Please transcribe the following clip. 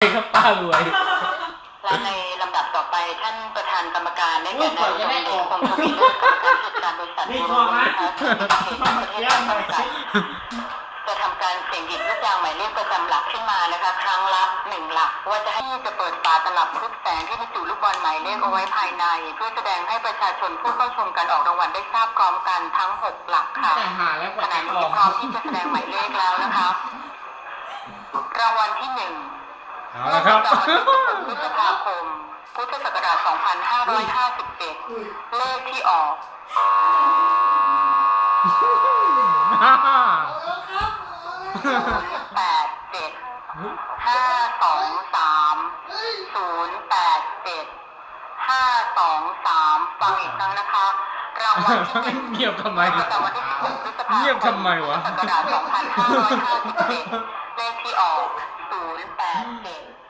ครับป้ารวย และในลำดับต่อไปท่านประธานกรรมการได้แก่นายสมเด็จคงทวีเลิศกรรมการผู้จัดการบริษัทบูโรนะคะประเทศไทยจำกัดจะทำการเสี่ยงหยิบลูกยางหมายเลขประจำหลักขึ้นมานะคะ ครั้งละหนึ่งหลัก ว่าจะให้จะเปิดฝาตลับครุบแสงที่บรรจุลูกบอลหมายเลขเอาไว้ภายใน เพื่อแสดงให้ประชาชนผู้เข้าชมการออกรางวัลได้ทราบพร้อมกันทั้งหกหลักค่ะ แต่หาแล้วกขว่าณะจะอนี้อกพร้อมที่จะแสดงหมายเลขแล้วนะคะ รางวัลที่หนึ่ง เอาละครับงวดประจำวันที่16พฤษภาคม พุทธศักราช 2551 เลขที่ออก087 523 087 523ฟังอีกครั้งนะคะรางวัลที่หนึ่งเงียบทำไมประจำวันที่16พฤษภาคมเงียบทำไมวะ พุทธศักราช 2551เลขที่ออก087